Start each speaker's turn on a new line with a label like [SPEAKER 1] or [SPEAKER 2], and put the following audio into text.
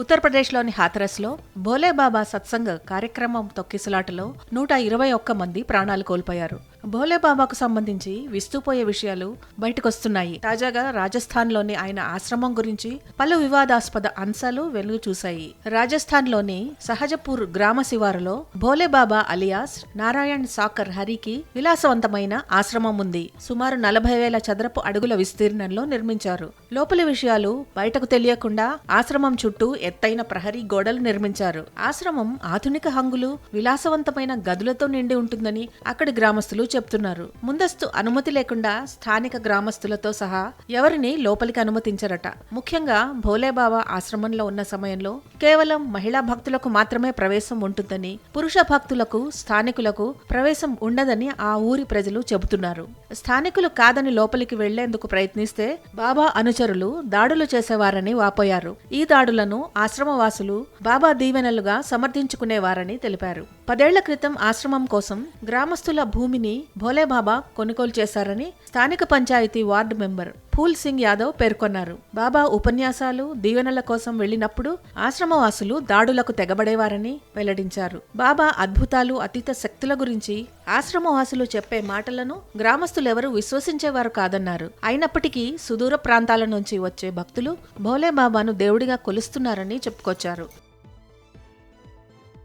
[SPEAKER 1] ఉత్తరప్రదేశ్లోని హాథరస్లో భోలేబాబా సత్సంగ్ కార్యక్రమం తొక్కిసలాటలో నూట ఇరవై ఒక్క మంది ప్రాణాలు కోల్పోయారు. భోలేబాబాకు సంబంధించి విస్తుపోయే విషయాలు బయటకొస్తున్నాయి. తాజాగా రాజస్థాన్లోని ఆయన ఆశ్రమం గురించి పలు వివాదాస్పద అంశాలు వెలుగు చూశాయి. రాజస్థాన్లోని సహజపూర్ గ్రామ శివారులో భోలేబాబా అలియాస్ నారాయణ్ సాకర్ హరికి విలాసవంతమైన ఆశ్రమం ఉంది. సుమారు నలభై వేల చదరపు అడుగుల విస్తీర్ణంలో నిర్మించారు. లోపలి విషయాలు బయటకు తెలియకుండా ఆశ్రమం చుట్టూ ఎత్తైన ప్రహరీ గోడలు నిర్మించారు. ఆశ్రమం ఆధునిక హంగులు విలాసవంతమైన గదులతో నిండి ఉంటుందని అక్కడి గ్రామస్తులు చెప్తున్నారు. ముందస్తు అనుమతి లేకుండా స్థానిక గ్రామస్తులతో సహా ఎవరిని లోపలికి అనుమతించరట. ముఖ్యంగా భోలేబాబా ఆశ్రమంలో ఉన్న సమయంలో కేవలం మహిళా భక్తులకు మాత్రమే ప్రవేశం ఉంటుందని పురుష భక్తులకు స్థానికులకు ప్రవేశం ఉండదని ఆ ఊరి ప్రజలు చెబుతున్నారు. స్థానికులు కాదని లోపలికి వెళ్ళేందుకు ప్రయత్నిస్తే బాబా అనుచరులు దాడులు చేసేవారని వాపోయారు. ఈ దాడులను ఆశ్రమవాసులు బాబా దీవెనలుగా సమర్థించుకునేవారని తెలిపారు. పదేళ్ళ క్రితం ఆశ్రమం కోసం గ్రామస్తుల భూమిని భోలేబాబా కొనుగోలు చేశారని స్థానిక పంచాయతీ వార్డు మెంబర్ ఫూల్ సింగ్ యాదవ్ పేర్కొన్నారు. బాబా ఉపన్యాసాలు దీవెనల కోసం వెళ్ళినప్పుడు ఆశ్రమవాసులు దాడులకు తెగబడేవారని వెల్లడించారు. బాబా అద్భుతాలు అతీత శక్తుల గురించి ఆశ్రమవాసులు చెప్పే మాటలను గ్రామస్తులెవరూ విశ్వసించేవారు కాదన్నారు. అయినప్పటికీ సుదూర ప్రాంతాల నుంచి వచ్చే భక్తులు భోలేబాబాను దేవుడిగా కొలుస్తున్నారని చెప్పుకొచ్చారు.